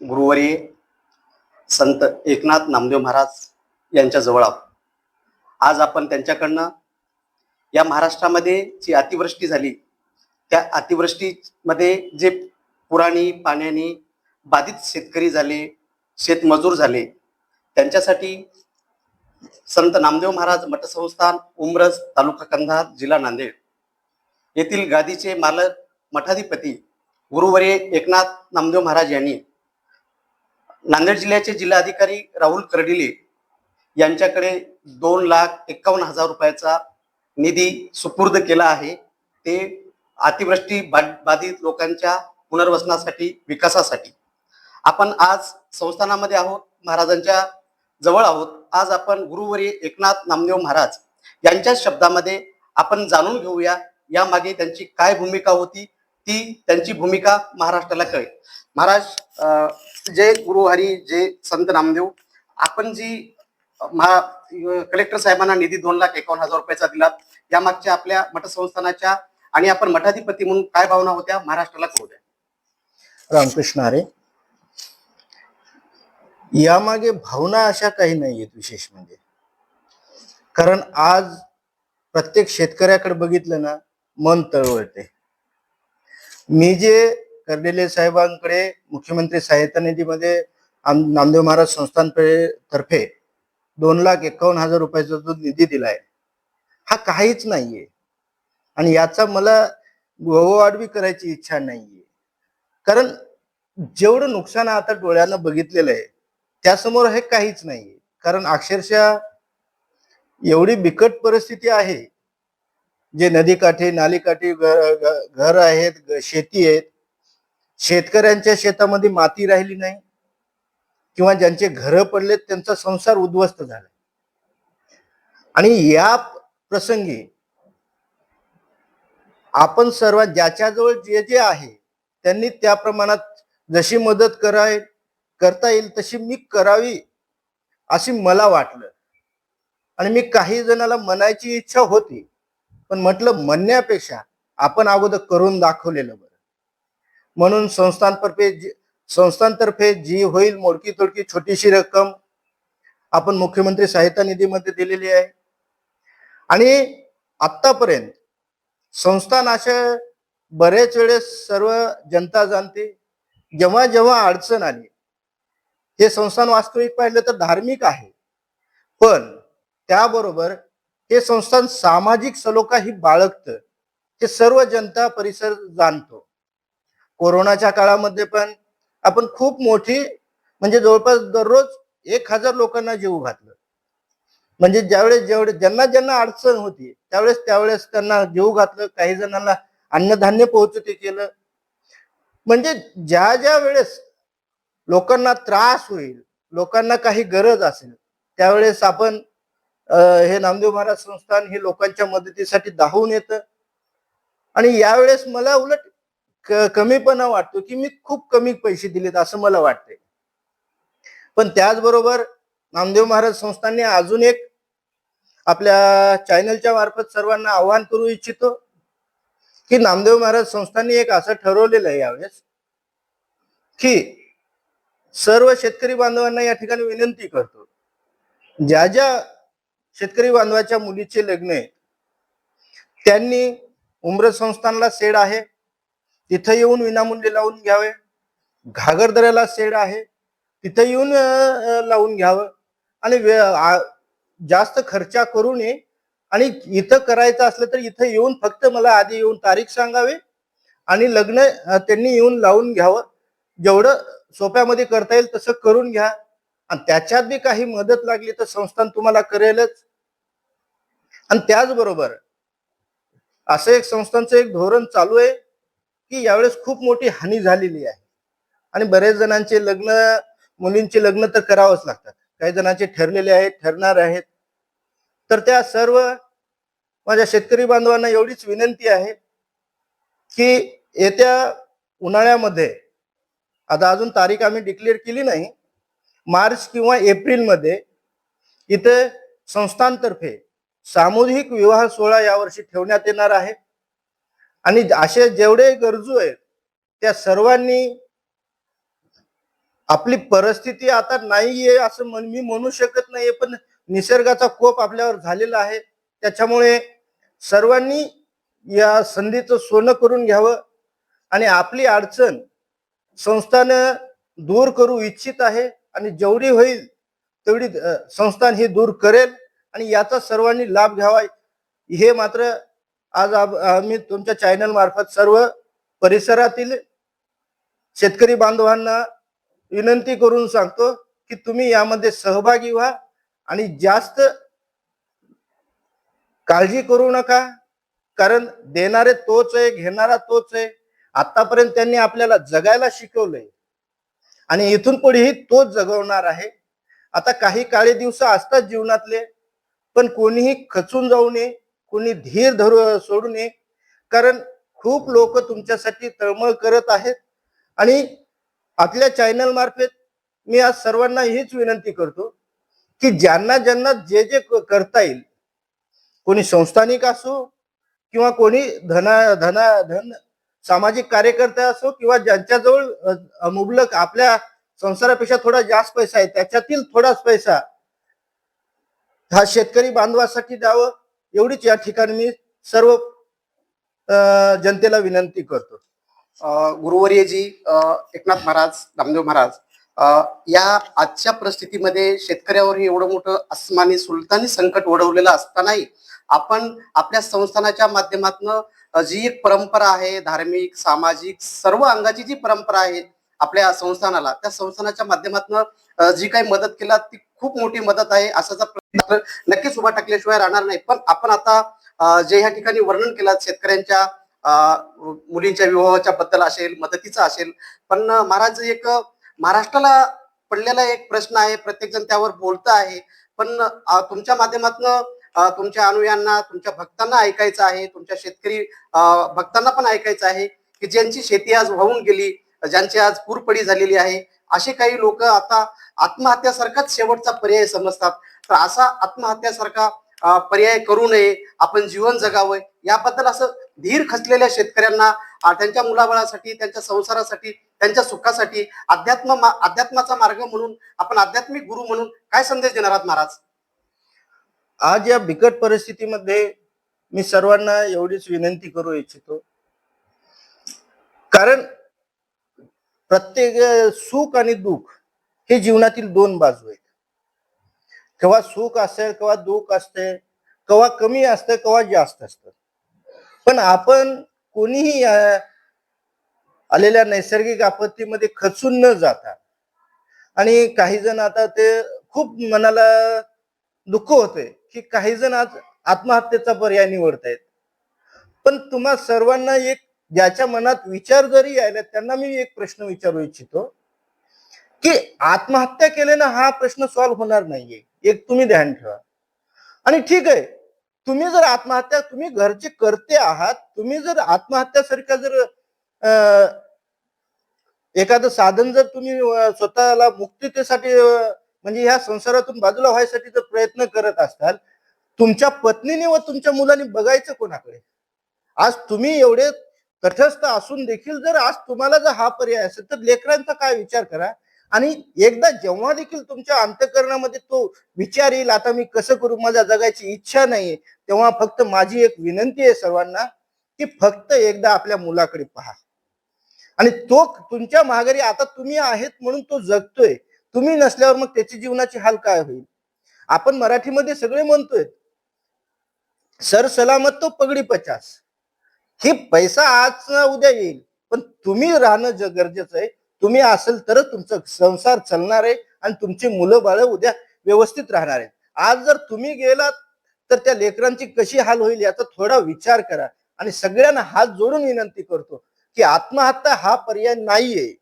गुरुवरी संत एकनाथ नामदेव महाराज यांच्या जवळ आहोत. आज आपण त्यांच्याकडनं या महाराष्ट्रामध्ये जी अतिवृष्टी झाली त्या अतिवृष्टीमध्ये जे पुराणी पाण्याने बाधित शेतकरी झाले शेतमजूर झाले त्यांच्यासाठी संत नामदेव महाराज मठसंस्थान उमरज तालुका कंधार जिल्हा नांदेड येथील गादीचे मालक मठाधिपती गुरुवर्य एकनाथ नामदेव महाराज यांनी नांदेड जिल्ह्याचे जिल्हाधिकारी राहुल कर्डिले यांच्याकडे दोन लाख एकावन्न हजार रुपयाचा निधी सुपूर्द केला आहे. ते अतिवृष्टी बा- बाधित लोकांच्या पुनर्वसनासाठी विकासासाठी. आपण आज संस्थानामध्ये आहोत महाराजांच्या जवळ आहोत. आज आपण गुरुवर्य एकनाथ नामदेव महाराज यांच्या शब्दामध्ये आपण जाणून घेऊया. यामागे त्यांची काय भूमिका होती ती त्यांची भूमिका महाराष्ट्राला कळेल. महाराज अं, जय गुरुहरी जय संत नामदेव. आपण जी महा कलेक्टर साहेबांना निधी दोन लाख एकावन्न हजार रुपयाचा दिला यामागच्या आपल्या मठसंस्थानाच्या आणि आपण मठाधिपती म्हणून काय भावना होत्या? महाराष्ट्राला कळू द्या. रामकृष्ण अरे यामागे भावना अशा काही नाही आहेत विशेष म्हणजे. कारण आज प्रत्येक शेतकऱ्याकडे बघितलं ना मन तळवळते. मी जे कर्डिले साहेबांकडे मुख्यमंत्री सहायता निधीमध्ये नामदेव महाराज संस्थान तर्फे दोन लाख एकावन्न हजार रुपयाचा जो निधी दिलाय हा काहीच नाहीये. आणि याचा मला गोवाडवी करायची इच्छा नाहीये. कारण जेवढं नुकसान आता डोळ्यानं बघितलेलं आहे त्यासमोर हे काहीच नाहीये. कारण अक्षरशः एवढी बिकट परिस्थिती आहे जे नदीकाठी नालीकाठी घर आहेत शेती आहेत शेतकऱ्यांच्या शेतामध्ये माती राहिली नाही किंवा ज्यांचे घर पडलेत त्यांचा संसार उद्ध्वस्त झाला. आणि या प्रसंगी आपण सर्व ज्याच्याजवळ जे जे आहे त्यांनी त्या प्रमाणात जशी मदत कराय करता येईल तशी मी करावी अशी मला वाटलं. आणि मी काही जणाला म्हणायची इच्छा होती. पण म्हटलं म्हणण्यापेक्षा आपण अगोदर करून दाखवलेलं बरं. म्हणून संस्थांतर्फे जी- संस्थांतर्फे जी होईल मोडकी तोडकी छोटीशी रक्कम आपण मुख्यमंत्री सहायता निधीमध्ये दिलेली आहे. आणि आतापर्यंत संस्थान अशा बरेच वेळेस सर्व जनता जाणते जेव्हा जेव्हा अडचण आली हे संस्थान वास्तविक पाहिलं तर धार्मिक आहे. पण त्याबरोबर हे संस्थान सामाजिक सलोखाही बाळगतं. हे सर्व जनता परिसर जाणतो. कोरोनाच्या काळामध्ये पण आपण खूप मोठी म्हणजे जवळपास दररोज एक हजार लोकांना जीव घातलं. म्हणजे ज्यावेळेस जेवढे ज्यांना ज्यांना अडचण होती त्यावेळेस त्यावेळेस त्यांना जीव घातलं काही जणांना अन्नधान्य पोहोचते केलं. म्हणजे ज्या ज्या वेळेस लोकांना त्रास होईल लोकांना काही गरज असेल त्यावेळेस आपण हे नामदेव महाराज संस्थान हे लोकांच्या मदतीसाठी धावून येतं. आणि यावेळेस मला उलट कमीपणा वाटतो की मी खूप कमी पैसे दिलेत असं मला वाटतंय. पण त्याचबरोबर नामदेव महाराज संस्थांनी अजून एक आपल्या चॅनलच्या मार्फत सर्वांना आवाहन करू इच्छितो की नामदेव महाराज संस्थांनी एक असं ठरवलेलं आहे यावेळेस की सर्व शेतकरी बांधवांना या ठिकाणी विनंती करतो. ज्या ज्या शेतकरी बांधवाच्या मुलीचे लग्न आहे. त्यांनी उमरज संस्थानला सेड आहे. तिथं येऊन विनामूल्य लावून घ्यावे. घागरदऱ्याला सेड आहे. तिथं येऊन लावून घ्यावं. आणि जास्त खर्चा करू नये. आणि इथं करायचं असलं तर इथं येऊन फक्त मला आधी येऊन तारीख सांगावी. आणि लग्न त्यांनी येऊन लावून घ्यावं. जेवढं सोप्यामध्ये करता येईल तसं करून घ्या. आणि त्याच्यात बी काही मदत लागली तर संस्थान तुम्हाला करेलच. आणि त्याचबरोबर असं एक संस्थांचं एक धोरण चालू आहे की यावेळेस खूप मोठी हानी झालेली आहे. आणि बरेच जणांचे लग्न मुलींचे लग्न तर करावंच लागतात. काही जणांचे ठरलेले आहेत ठरणार आहेत. तर त्या सर्व माझ्या शेतकरी बांधवांना एवढीच विनंती आहे की येत्या उन्हाळ्यामध्ये आता अजून तारीख आम्ही डिक्लेअर केली नाही मार्च किंवा एप्रिलमध्ये इथे संस्थांतर्फे सामूहिक विवाह सोहळा यावर्षी ठेवण्यात येणार आहे. आणि असे जेवढे गरजू आहेत त्या सर्वांनी आपली परिस्थिती आता नाहीये असं मी म्हणू शकत नाहीये पण निसर्गाचा कोप आपल्यावर झालेला आहे. त्याच्यामुळे सर्वांनी या संधीचं सोनं करून घ्यावं. आणि आपली अडचण संस्थानं दूर करू इच्छित आहे. आणि जेवढी होईल तेवढी संस्थान हे दूर करेल आणि याचा सर्वांनी लाभ घ्यावा. हे मात्र आज आम्ही तुमच्या चॅनल मार्फत सर्व परिसरातील शेतकरी बांधवांना विनंती करून सांगतो की तुम्ही यामध्ये सहभागी व्हा आणि जास्त काळजी करू नका कारण देणारे तोच आहे घेणारा तोच आहे. आतापर्यंत त्यांनी आपल्याला जगायला शिकवलंय. आणि इथून पुढेही तोच जगवणार आहे. आता काही काळे दिवस असतात जीवनातले पण कोणीही खचून जाऊ नये कोणी धीर धरू सोडू नये. कारण खूप लोक तुमच्यासाठी तळमळ करत आहेत. आणि आपल्या चॅनल मार्फत मी आज सर्वांना हीच विनंती करतो की ज्यांना ज्यांना जे जे क- करता येईल कोणी संस्थानिक असो किंवा कोणी धना धना धन सामाजिक कार्यकर्ते असो किंवा ज्यांच्याजवळ मुबलक आपल्या संसारापेक्षा थोडा जास्त पैसा आहे त्याच्यातील थोडाच पैसा हा शेतकरी बांधवासाठी द्यावं एवढीच या ठिकाणी मी सर्व जनतेला विनंती करतो. गुरुवर्यजी एकनाथ महाराज रामदेव महाराज या आजच्या परिस्थितीमध्ये शेतकऱ्यावर हे एवढं मोठं अस्मानी सुलतानी संकट ओढवलेलं असतानाही आपण आपल्या संस्थानाच्या माध्यमातून जी एक परंपरा आहे धार्मिक सामाजिक सर्व अंगाची जी परंपरा आहे आपल्या संस्थानाला त्या संस्थानाच्या माध्यमातून जी काही मदत केला ती खूप मोठी मदत आहे असाचा प्रश्न नक्कीच उभा टाकल्याशिवाय राहणार नाही. पण आपण आता जे ह्या ठिकाणी वर्णन केलं शेतकऱ्यांच्या मुलींच्या विवाहाच्या बद्दल असेल मदतीचा असेल पण महाराज एक महाराष्ट्राला पडलेला एक प्रश्न आहे प्रत्येक जण त्यावर बोलत आहे पण तुमच्या माध्यमातून तुमच्या अनुयांना तुमच्या भक्तांना ऐकायचं आहे तुमच्या शेतकरी भक्तांना पण ऐकायचं आहे की ज्यांची शेती आज वाहून गेली ज्यांची आज पूरपडी झालेली आहे असे काही लोक आता आत्महत्यासारखाच शेवटचा पर्याय समजतात. तर असा आत्महत्यासारखा पर्याय करू नये आपण जीवन जगावं याबद्दल असं धीर खचलेल्या शेतकऱ्यांना त्यांच्या मुलाबाळासाठी त्यांच्या संसारासाठी त्यांच्या सुखासाठी अध्यात्म अध्यात्माचा मार्ग म्हणून आपण आध्यात्मिक गुरु म्हणून काय संदेश देणार आहात महाराज? आज या बिकट परिस्थितीमध्ये मी सर्वांना एवढीच विनंती करू इच्छितो. कारण प्रत्येक सुख आणि दुःख हे जीवनातील दोन बाजू आहेत. केव्हा सुख असेल केव्हा दुःख असते केव्हा कमी असतं केव्हा जास्त असतं पण आपण कोणीही आलेल्या नैसर्गिक आपत्तीमध्ये खचून न जाता आणि काही जण आता ते खूप मनाला दुःख होते की काही जण आज आत्महत्येचा पर्याय निवडतायत. पण तुम्हा सर्वांना एक ज्याच्या मनात विचार जरी यायला त्यांना मी एक प्रश्न विचारू इच्छितो. की आत्महत्या केल्यानं हा प्रश्न सॉल्व्ह होणार नाहीये. एक तुम्ही ध्यान ठेवा. आणि ठीक आहे तुम्ही जर आत्महत्या तुम्ही घरचे करते आहात तुम्ही जर आत्महत्यासारख्या जर एखादं साधन जर तुम्ही स्वतःला मुक्ततेसाठी म्हणजे ह्या संसारातून बाजूला व्हायसाठी जर प्रयत्न करत असाल तुमच्या पत्नीने व तुमच्या मुलांनी बघायचं कोणाकडे? आज तुम्ही एवढे तटस्थ असून देखील जर आज तुम्हाला जर हा पर्याय असेल तर लेकरांचा काय विचार करा? आणि एकदा जेव्हा देखील तुमच्या अंतकरणामध्ये तो विचार येईल आता मी कसं करू? माझ्या जगायची इच्छा नाहीये. तेव्हा फक्त माझी एक विनंती आहे सर्वांना की फक्त एकदा आपल्या मुलाकडे पहा. आणि तो तुमच्या माघारी आता तुम्ही आहेत म्हणून तो जगतोय. तुम्ही नसल्यावर मग त्याची जीवनाची हाल काय होईल? आपण मराठीमध्ये सगळे म्हणतोय सर सलामत तो पगडी पचास. हे पैसा आज ना उद्या येईल पण तुम्ही राहणं ज- गरजेचं आहे. तुम्ही असेल तरच तुमचा संसार चालणार आहे आणि तुमची मुलं बाळ उद्या व्यवस्थित राहणार आहेत. आज जर तुम्ही गेलात तर त्या लेकरांची कशी हाल होईल याचा थोडा विचार करा. आणि सगळ्यांना हात जोडून विनंती करतो की आत्महत्या हा पर्याय नाहीये.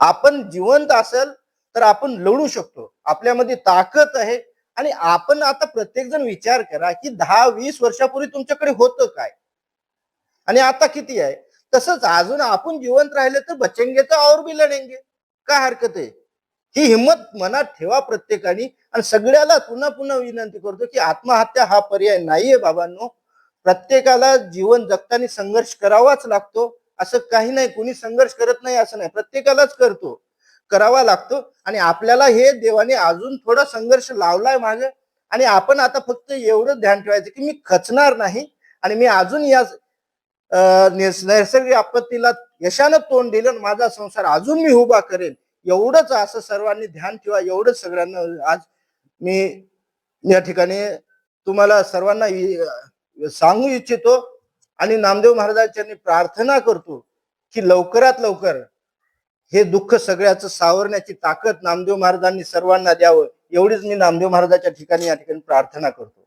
आपण जिवंत असेल तर आपण लढू शकतो. आपल्यामध्ये ताकद आहे. आणि आपण आता प्रत्येक जण विचार करा की दहा वीस वर्षापूर्वी तुमच्याकडे होतं काय? आणि आता किती आहे? तसंच अजून आपण जिवंत राहिले तर बचेंगे तर और भी लढेंगे. काय हरकत आहे? ही हिंमत मनात ठेवा प्रत्येकाने. आणि सगळ्याला पुन्हा पुन्हा विनंती करतो की आत्महत्या हा पर्याय नाहीये बाबांनो. प्रत्येकाला जीवन जगताना संघर्ष करावाच लागतो. असं काही नाही. कोणी संघर्ष करत नाही असं नाही. प्रत्येकालाच करतो. करावा लागतो. आणि आपल्याला हे देवाने अजून थोडा संघर्ष लावलाय मागे आणि आपण आता फक्त एवढं ध्यान ठेवायचं की मी खचणार नाही. आणि मी अजून या निस- नैसर्गिक आपत्तीला यशानं तोंड दिलं आणि माझा संसार अजून मी उभा करेन. एवढंच असं सर्वांनी ध्यान ठेवा. एवढंच सगळ्यांना आज मी या ठिकाणी तुम्हाला सर्वांना सांगू इच्छितो. आणि नामदेव महाराजांच्या मी प्रार्थना करतो की लवकरात लवकर हे दुःख सगळ्याचं सावरण्याची ताकद नामदेव महाराजांनी सर्वांना द्यावं एवढीच मी नामदेव महाराजाच्या ठिकाणी या ठिकाणी प्रार्थना करतो.